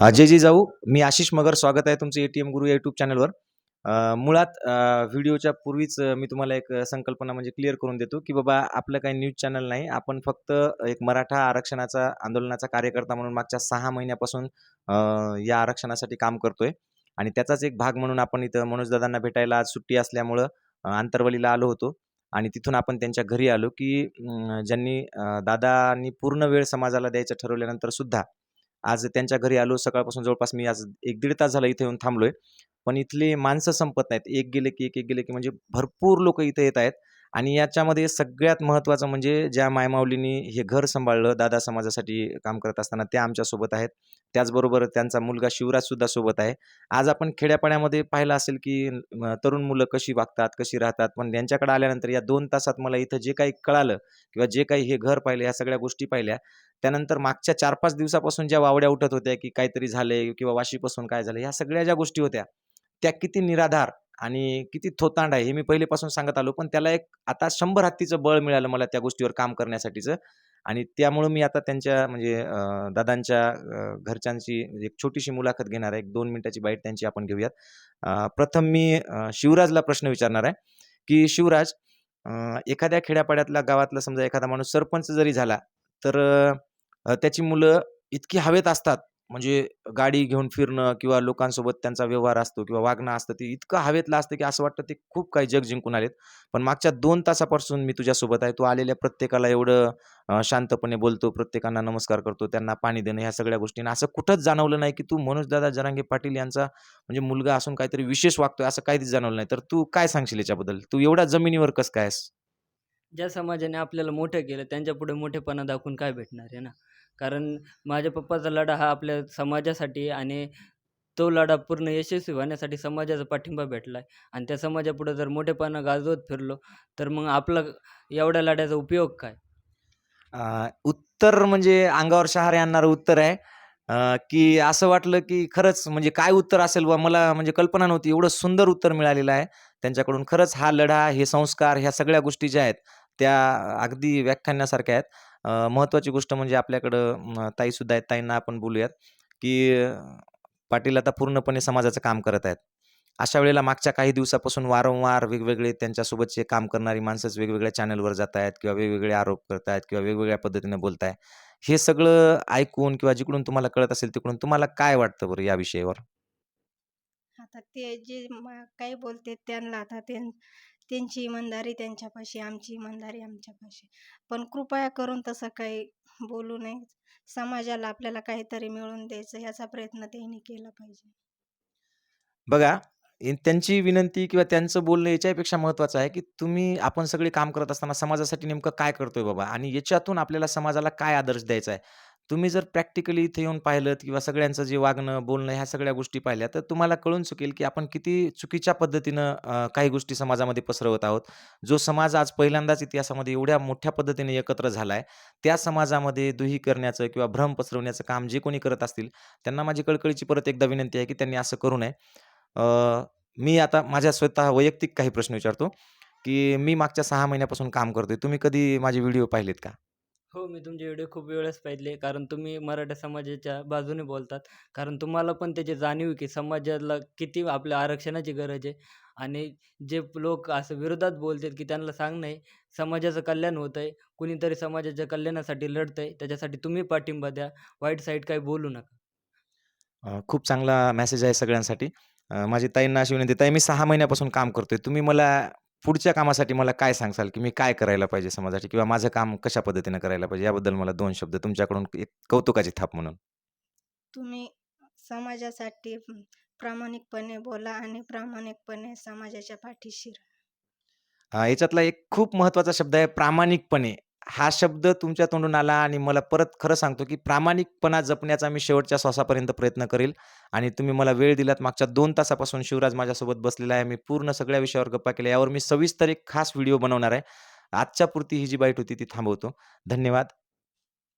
अजयजी जाऊ मी आशिष मगर स्वागत आहे तुमचं एटीएम गुरु यूट्यूब चॅनलवर मुळात व्हिडिओच्या पूर्वीच मी तुम्हाला एक संकल्पना म्हणजे क्लिअर करून देतो की बाबा आपलं काही न्यूज चॅनल नाही. आपण फक्त एक मराठा आरक्षणाचा आंदोलनाचा कार्यकर्ता म्हणून मागच्या सहा महिन्यापासून या आरक्षणासाठी काम करतोय. आणि त्याचाच एक भाग म्हणून आपण इथं मनोजदादांना भेटायला आज सुट्टी असल्यामुळं आंतरवलीला आलो होतो. आणि तिथून आपण त्यांच्या घरी आलो की ज्यांनी दादांनी पूर्ण वेळ समाजाला द्यायचं ठरवल्यानंतर सुद्धा आज त्यांच्या घरी आलो सकाळपासून जवळपास मी आज एक दीड तास झाला इथे येऊन थांबलोय. पण इथली माणसं संपत नाहीत. एक गेले की एक एक गेले की म्हणजे भरपूर लोक इथे येत आहेत. आणि याच्यामध्ये सगळ्यात महत्त्वाचं म्हणजे ज्या मायमाऊलींनी हे घर सांभाळलं दादा समाजासाठी काम करत असताना त्या आमच्यासोबत आहेत. त्याचबरोबर त्यांचा मुलगा शिवराजसुद्धा सोबत आहे. आज आपण खेड्यापाड्यामध्ये पाहिलं असेल की तरुण मुलं कशी वागतात कशी राहतात पण यांच्याकडे आल्यानंतर या दोन तासात मला इथं जे काही कळालं किंवा जे काही हे घर पाहिलं या सगळ्या गोष्टी पाहिल्या. त्यानंतर मागच्या चार पाच दिवसापासून ज्या वावड्या उठत होत्या की काहीतरी झाले किंवा वाशीपासून काय झालं ह्या सगळ्या ज्या गोष्टी होत्या त्या किती निराधार आणि किती थोतांड आहे हे मी पहिलेपासून सांगत आलो पण त्याला एक आता शंभर हत्तीचं बळ मिळालं मला त्या गोष्टीवर काम करण्यासाठीचं. आणि त्यामुळं मी आता त्यांच्या म्हणजे दादांच्या घरच्यांची म्हणजे एक छोटीशी मुलाखत घेणार आहे. एक दोन मिनिटाची बाईट त्यांची आपण घेऊयात. प्रथम मी शिवराजला प्रश्न विचारणार आहे की शिवराज एखाद्या खेड्यापाड्यातल्या गावातला समजा एखादा माणूस सरपंच जरी झाला तर त्याची मुलं इतकी हवेत असतात म्हणजे गाडी घेऊन फिरणं किंवा लोकांसोबत त्यांचा व्यवहार असतो किंवा वागणं असतं ते इतकं हवेतलं असतं की असं वाटतं ते खूप काही जग जिंकून आलेत. पण मागच्या दोन तासापासून मी तुझ्यासोबत आहे. तू आलेल्या प्रत्येकाला एवढं शांतपणे बोलतो प्रत्येकांना नमस्कार करतो त्यांना पाणी देणं ह्या सगळ्या गोष्टींना असं कुठंच जाणवलं नाही की तू मनोजदादा जरांगे पाटील यांचा म्हणजे मुलगा असून काहीतरी विशेष वागतोय असं काहीच जाणवलं नाही. तर तू काय सांगशील याच्याबद्दल? तू एवढा जमिनीवर कसं काय ज्या समाजाने आपल्याला मोठं केलं त्यांच्यापुढे मोठेपणा दाखवून काय भेटणार आहे ना? कारण माझ्या पप्पाचा लढा हा आपल्या समाजासाठी आणि तो लढा पूर्ण यशस्वी होण्यासाठी समाजाचा पाठिंबा भेटला आहे आणि त्या समाजापुढे जर मोठेपणा गाजवत फिरलो तर मग आपला एवढ्या लढ्याचा उपयोग काय? उत्तर म्हणजे अंगावर शहारे आणणारं उत्तर आहे. की असं वाटलं की खरंच म्हणजे काय उत्तर असेल व मला म्हणजे कल्पना नव्हती. एवढं सुंदर उत्तर मिळालेलं आहे. त्यांच्याकडून खरंच हा लढा हे संस्कार ह्या सगळ्या गोष्टी ज्या आहेत त्या अगदी व्याख्यानासारख्या आहेत. महत्त्वाची गोष्ट म्हणजे आपल्याकडं ताईसुद्धा आहेत. ताईंना आपण बोलूयात की पाटील आता पूर्णपणे समाजाचं काम करत आहेत. अशा वेळेला मागच्या काही दिवसापासून वारंवार वेगवेगळे त्यांच्यासोबतचे काम करणारी माणसंच वेगवेगळ्या चॅनलवर जात आहेत किंवा वेगवेगळे आरोप करत आहेत किंवा वेगवेगळ्या पद्धतीने बोलत आहे हे सगळं ऐकून किंवा जिकडून तुम्हाला कळत असेल तिकडून तुम्हाला काय वाटतं बरं या विषयावर? आता ते जे म काही बोलते त्यांना आता त्यां त्यांची इमानदारी त्यांच्यापाशी आमची इमानदारी आमच्यापाशी. पण कृपया करून तसं काही बोलू नये. समाजाला आपल्याला काहीतरी मिळवून द्यायचं याचा प्रयत्न त्यांनी केला पाहिजे. बघा इन त्यांची विनंती किंवा त्यांचं बोलणं याच्यापेक्षा महत्त्वाचं आहे की तुम्ही आपण सगळे काम करत असताना समाजासाठी नेमकं काय करतोय बाबा? आणि याच्यातून आपल्याला समाजाला काय आदर्श द्यायचा आहे? तुम्ही जर प्रॅक्टिकली इथे येऊन पाहिलं किंवा सगळ्यांचं जे वागणं बोलणं ह्या सगळ्या गोष्टी पाहिल्या तर तुम्हाला कळून चुकेल की आपण किती चुकीच्या पद्धतीनं अ, काही गोष्टी समाजामध्ये पसरवत आहोत जो समाज आज पहिल्यांदाच इतिहासामध्ये एवढ्या मोठ्या पद्धतीने एकत्र झाला आहे त्या समाजामध्ये दुही करण्याचं किंवा भ्रम पसरवण्याचं काम जे कोणी करत असतील त्यांना माझी कळकळीची परत एकदा विनंती आहे की त्यांनी असं करू नये अ, मी आता माझ्या स्वतः वैयक्तिक काही प्रश्न विचारतो, की मी मागच्या सहा महिन्यापासून काम करतोय. तुम्ही कधी माझे व्हिडिओ पाहिलेत का? हो मी तुमचे व्हिडिओ खूप वेळेस पाहिले. कारण तुम्ही मराठा समाजाच्या बाजूने बोलतात. कारण तुम्हाला पण त्याची जाणीव आहे की समाजाला किती आपल्या आरक्षणाची गरज आहे. आणि जे लोक असं विरोधात बोलतात की त्यांना सांगणं आहे समाजाचं कल्याण होतं आहे कुणीतरी समाजाच्या कल्याणासाठी लढतं आहे त्याच्यासाठी तुम्ही पाठिंबा द्या. वाईट साईड काही बोलू नका. खूप चांगला मेसेज आहे सगळ्यांसाठी. माझी ताईंना अशी विनंती ताई मी सहा महिन्यापासून काम करतोय. तुम्ही मला पुढच्या कामासाठी मला काय सांगाल, की मी काय करायला पाहिजे समाजासाठी किंवा माझं काम कशा पद्धतीनं करायला पाहिजे? याबद्दल मला 2 शब्द तुमच्याकडून एक कौतुकाची थाप म्हणून. तुम्ही समाजासाठी प्रामाणिकपणे बोला आणि प्रामाणिकपणे समाजाच्या पाठीशी राहा. याच्यातला एक खूप महत्त्वाचा शब्द आहे प्रामाणिकपणे. हा शब्द तुमच्या तोंडून आला आणि मला परत खरं सांगतो, की प्रामाणिकपणा जपण्याचा मी शेवटच्या श्वासापर्यंत प्रयत्न करेल आणि तुम्ही मला वेळ दिलात. मागच्या दोन तासापासून शिवराज माझ्यासोबत बसलेला आहे. मी पूर्ण सगळ्या विषयावर गप्पा केल्या. यावर मी सविस्तर एक खास व्हिडिओ बनवणार आहे. आजच्या पुरती ही जी बाईट होती ती थांबवतो. धन्यवाद.